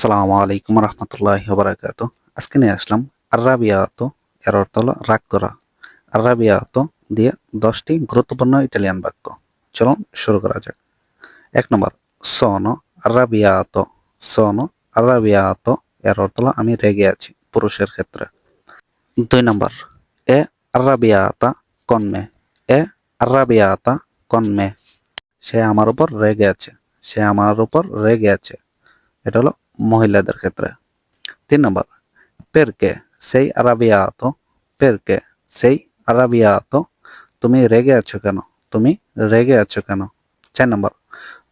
আসসালামু আলাইকুম রহমতুল্লাহ বারাকাত আজকে নিয়ে আসলাম আররাবিয়াত এর অর্থ হলো রাগ করা। আররাবিয়াত দিয়ে দশটি গুরুত্বপূর্ণ ইটালিয়ান বাক্য। চলুন শুরু করা যাক। এক নম্বর, সনো আররাবিয়াত সনো আররাবিয়াত এর অর্থ হলো আমি রেগে আছি, পুরুষের ক্ষেত্রে। দুই নম্বর, এ আররাবিয়াতা কনমে। এ আররাবিয়াতা কনমে। সে আমার উপর রেগে আছে। সে আমার উপর রেগে আছে। এটা হলো মহিলাদের ক্ষেত্রে। তিন নম্বর, পেরকে সেই আরাবিয়াতো পেরকে সেই আরাবিয়াতো তুমি রেগে আছো কেন? তুমি রেগে আছো কেন? চার নম্বর,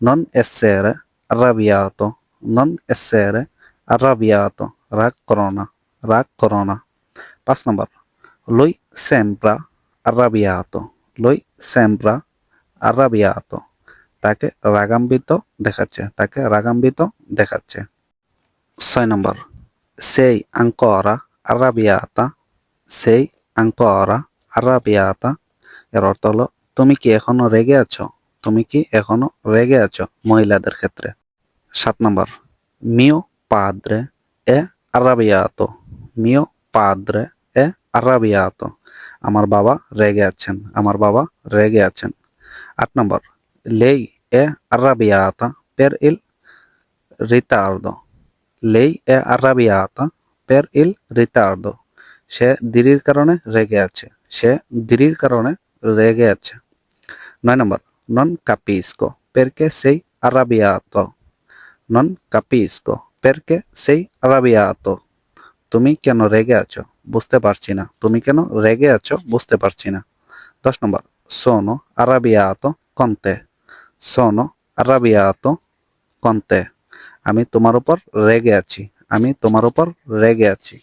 নন এসেরে আরাবিয়াতো নন এসেরে আরাবিয়াতো রাগ করো না, রাগ করো না। পাঁচ নম্বর, লই সেম্প্রা আরাবিয়াতো লই সেম্প্রা আরাবিয়াতো তাকে রাগাম্বিত দেখাচ্ছে, তাকে রাগাম্বিত দেখাচ্ছে। ছয় নম্বর। সেই আঙ্করা আরাবিয়াতা, সেই আঙ্করা আরাবিয়াতা। এর অর্থ হলো, তুমি কি এখনও রেগে আছো? তুমি কি এখনও রেগে আছো মহিলাদের ক্ষেত্রে? সাত নম্বর, মিও পাদ্রে এ আরাবিয়াতো, মিও পাদ্রে এ আরাবিয়াতো। আমার বাবা রেগে আছেন, আমার বাবা রেগে আছেন। আট নম্বর, লেই এ arrabbiata পের ইল ritardo. Lei è arrabbiata per il ritardo. সে দেরির কারণে রেগে আছে সে দেরির কারণে রেগে আছে নয় নম্বর নন capisco perché sei arrabbiato non capisco perché sei arrabbiato তুমি কেন রেগে আছো বুঝতে পারছি না তুমি কেন রেগে আছো বুঝতে পারছি না দশ নম্বর sono arrabbiato con te sono arrabbiato con te আমি তোমার উপর রেগে আছি। আমি তোমার উপর রেগে আছি।